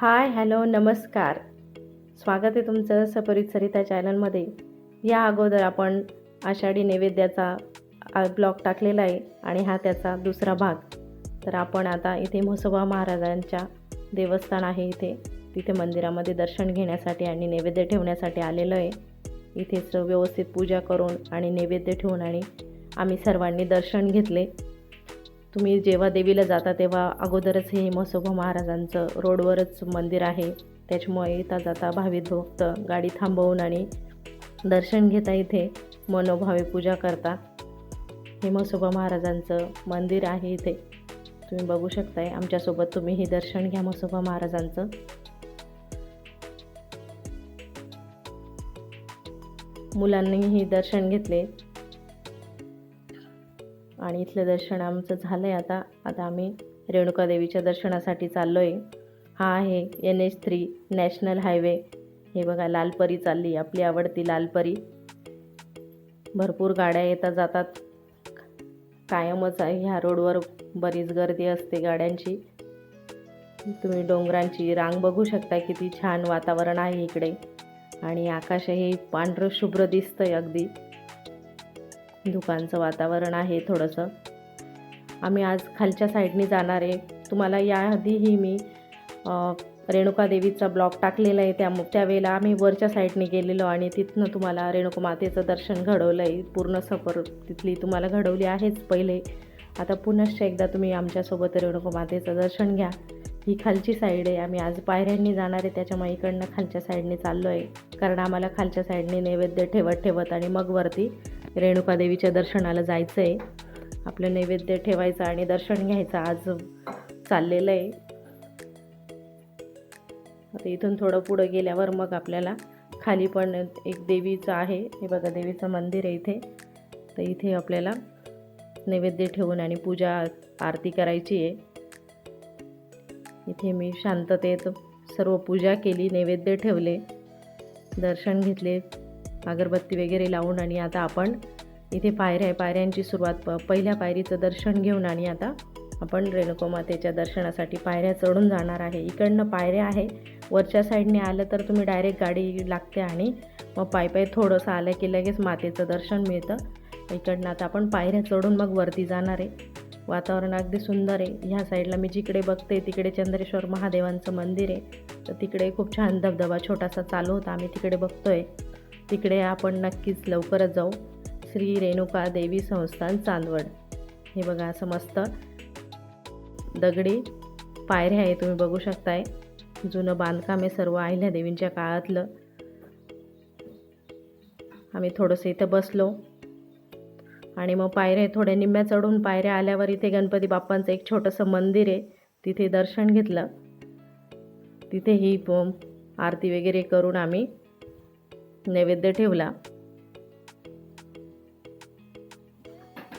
Hi hello नमस्कार. स्वागत आहे तुमचं सपरित सरिता चॅनलमध्ये. या अगोदर आपण आषाढी नैवेद्याचा ब्लॉग टाकलेला आहे आणि हा त्याचा दुसरा भाग. तर आपण आता इथे म्हसोबा महाराजांच्या देवस्थान आहे इथे. तिथे मंदिरामध्ये दर्शन घेण्यासाठी आणि नैवेद्य ठेवण्यासाठी आलेलो आहे. इथेच व्यवस्थित पूजा करून आणि नैवेद्य ठेवून आणि आम्ही सर्वांनी दर्शन घेतले. तुम्ही जेव्हा देवीला जाता तेव्हा अगोदरच हे म्हसोबा महाराजांचं रोडवरच मंदिर आहे. त्याच्यामुळे येता जाता भाविक भक्त गाडी थांबवून आणि दर्शन घेता इथे मनोभावे पूजा करता. हे म्हसोबा महाराजांचं मंदिर आहे इथे. तुम्ही बघू शकताय आमच्यासोबत तुम्ही हे दर्शन घ्या मसोबा महाराजांचं. मुलांनीही दर्शन घेतले. आणि इथलं दर्शन आमचं झालं आहे आता. आता आम्ही रेणुका देवीच्या दर्शनासाठी चाललो आहे हा आहे N H three national highway. हे बघा लालपरी चालली आपली आवडती लालपरी. भरपूर गाड्या येता जातात. कायमच आहे ह्या रोडवर बरीच गर्दी असते गाड्यांची. तुम्ही डोंगरांची रांग बघू शकता किती छान वातावरण आहे इकडे. आणि आकाशही पांढरं शुभ्र दिसतंय अगदी. धुकांचं वातावरण आहे थोडंसं. आम्ही आज खालच्या साईडने जाणार आहे. तुम्हाला याआधीही मी रेणुका देवीचा ब्लॉग टाकलेला आहे. त्या त्यावेळेला आम्ही वरच्या साईडने गेलेलो आणि तिथनं तुम्हाला रेणुका मातेचं दर्शन घडवलं आहे पूर्ण सफर तिथली तुम्हाला घडवली आहेच पहिले. आता पुनश्च एकदा तुम्ही आमच्यासोबत रेणुका मातेचं दर्शन घ्या. ही खालची साईड आहे. आम्ही आज पायऱ्यांनी जाणार आहे. त्याच्यामुळे इकडनं खालच्या साईडने चाललो आहे कारण आम्हाला खालच्या साईडने नैवेद्य ठेवत ठेवत आणि मग वरती रेणुकादेवीच्या दर्शनाला जायचं आहे आपलं नैवेद्य ठेवायचं आणि दर्शन घ्यायचं. आज चाललेलं आहे. आता इथून थोडं पुढं गेल्यावर मग आपल्याला खाली पण एक देवीचं आहे. हे बघा देवीचं मंदिर आहे इथे. तर इथे आपल्याला नैवेद्य ठेवून आणि पूजा आरती करायची आहे. इथे मी शांततेत सर्व पूजा केली नैवेद्य ठेवले दर्शन घेतले अगरबत्ती वगैरे लावून आणि आता आपण इथे पायऱ्या आहे पायऱ्यांची सुरुवात प पहिल्या पायरीचं दर्शन घेऊन आणि आता आपण रेणुकोमातेच्या दर्शनासाठी पायऱ्या चढून जाणार आहे. इकडनं पायऱ्या आहे वरच्या साईडने आलं तर तुम्ही डायरेक्ट गाडी लागते आणि मग पाय पाय थोडंसं आलं की लगेच मातेचं दर्शन मिळतं. इकडनं आता आपण पायऱ्या चढून मग वरती जाणार आहे. वातावरण अगदी सुंदर आहे. ह्या साईडला मी जिकडे बघते तिकडे चंद्रेश्वर महादेवांचं मंदिर आहे. तर तिकडे खूप छान धबधबा छोटासा चालू होता. आम्ही तिकडे बघतोय. तिकडे आपण नक्कीच लवकरच जाऊ. श्री रेणुका देवी संस्थान चांदवड. हे बघा असं मस्त. दगडी पायऱ्या आहे तुम्ही बघू शकताय. जुनं बांधकाम आहे सर्व अहिल्या देवींच्या काळातलं. आम्ही थोडंसं इथं बसलो. आणि मग पायऱ्या थोड्या निम्म्या चढून पायऱ्या आल्यावर इथे गणपती बाप्पांचं एक छोटंसं मंदिर आहे. तिथे दर्शन घेतलं. तिथे ही आरती वगैरे करून आम्ही नैवेद्य ठेवला.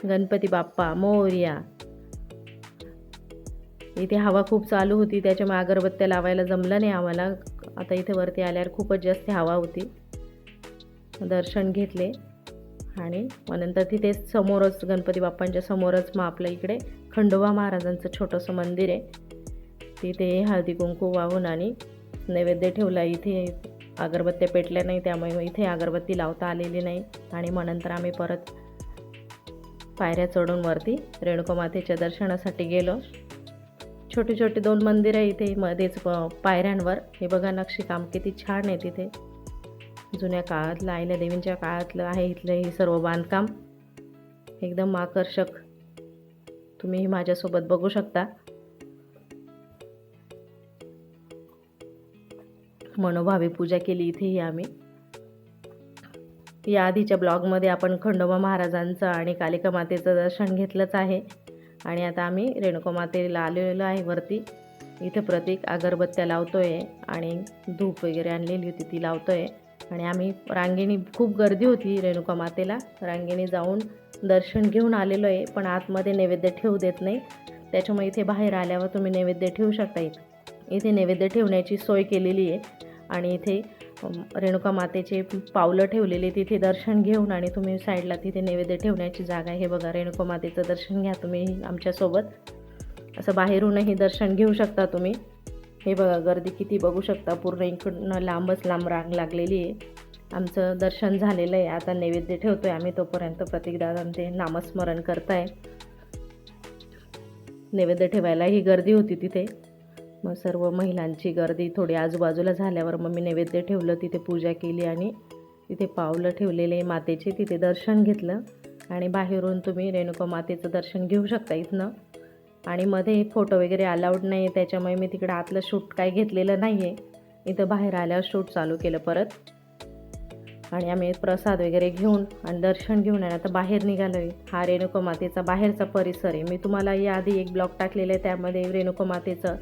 गणपती बाप्पा मोर्या. इथे हवा खूप चालू होती त्याच्यामुळे अगरबत्त्या लावायला जमलं नाही आम्हाला. आता इथे वरती आल्यावर खूपच जास्त हवा होती. दर्शन घेतले. आणि मग नंतर तिथे समोरच गणपती बाप्पांच्या समोरच मग आपल्या इकडे खंडोबा महाराजांचं छोटंसं मंदिर आहे. तिथे हळदी कुंकू वाहून आणि नैवेद्य ठेवला. इथे अगरबत्त्या पेटल्या नाही त्यामुळे मग इथे अगरबत्ती लावता आलेली नाही. आणि मग नंतर आम्ही परत पायऱ्या चढून वरती रेणुका मातेच्या दर्शनासाठी गेलो. छोटे छोटे दोन मंदिरं आहे इथे मध्येच पायऱ्यांवर. हे बघा नक्षीकाम किती छान आहे तिथे. जुन्या काळातलं आईल्या देवींच्या काळातलं आहे इथलं हे सर्व बांधकाम. एकदम आकर्षक. तुम्ही माझ्यासोबत बघू शकता. मनोभावे पूजा केली इथेही आम्ही. या आधीच्या ब्लॉगमध्ये आपण खंडोबा महाराजांचं आणि कालिका मातेचं दर्शन घेतलंच आहे. आणि आता आम्ही रेणुका मातेला आलेलो आहे वरती. इथे प्रतीक अगरबत्त्या लावतो आहे आणि धूप वगैरे आणलेली होती ती लावतो आहे आणि आम्ही रांगेणी खूप गर्दी होती रेणुका मातेला. रांगेने जाऊन दर्शन घेऊन आलेलो आहे पण आतमध्ये नैवेद्य ठेवू देत नाही. त्याच्यामुळे इथे बाहेर आल्यावर तुम्ही नैवेद्य ठेवू शकता इथे. इथे नैवेद्य ठेवण्याची सोय केलेली आहे आणि इथे रेणुका मातेचे पावलं ठेवलेले तिथे दर्शन घेऊन आणि तुम्ही साईडला तिथे नैवेद्य ठेवण्याची जागा आहे. हे बघा रेणुका मातेचं दर्शन घ्या तुम्ही आमच्यासोबत. असं बाहेरूनही दर्शन घेऊ शकता तुम्ही. हे बघा गर्दी किती बघू शकता. पूर्ण इकडनं लांबच लांब रांग लागलेली आहे. आमचं दर्शन झालेलं आहे. आता नैवेद्य ठेवतो आहे आम्ही तोपर्यंत. प्रतीकदादा नामस्मरण करताय. नैवेद्य ठेवायला ही गर्दी होती तिथे. मग सर्व महिलांची गर्दी थोडी आजूबाजूला झाल्यावर मग मी नैवेद्य ठेवलं तिथे पूजा केली आणि तिथे पावलं ठेवलेले मातेचे तिथे दर्शन घेतलं. आणि बाहेरून तुम्ही रेणुका मातेचं दर्शन घेऊ शकता इथनं. आणि मध्ये फोटो वगैरे अलाउड नाही आहे त्याच्यामुळे मी तिकडं आतलं शूट काय घेतलेलं नाही आहे इथं बाहेर आल्यावर शूट चालू केलं परत. आणि आम्ही प्रसाद वगैरे घेऊन आणि दर्शन घेऊन आणि आता बाहेर निघालो आहे हा रेणुका मातेचा बाहेरचा परिसर आहे. मी तुम्हाला याआधी एक ब्लॉग टाकलेला आहे त्यामध्ये रेणुका मातेचं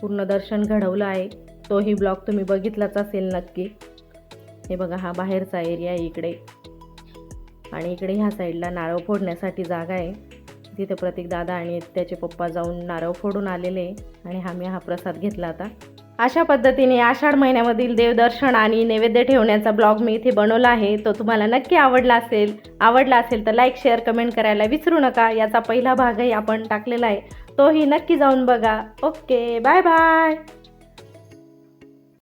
पूर्ण दर्शन घडवलं आहे. तोही ब्लॉग तुम्ही बघितलाच असेल नक्की. हे बघा हा बाहेरचा एरिया आहे इकडे. आणि इकडे ह्या साईडला नारळ फोडण्यासाठी जागा आहे. तिथे प्रतीक दादा आणि त्याचे पप्पा जाऊन नारळ फोडून आलेले आणि आम्ही हा प्रसाद घेतला आता. अशा पद्धतीने आषाढ महिन्यामधील देवदर्शन आणि नैवेद्य ठेवण्याचा ब्लॉग मी इथे बनवला आहे. तो तुम्हाला नक्की आवडला असेल आवडला असेल तर लाईक शेअर कमेंट करायला विसरू नका. याचा पहिला भागही आपण टाकलेला आहे. तोही नक्की जाऊन बघा. Okay bye bye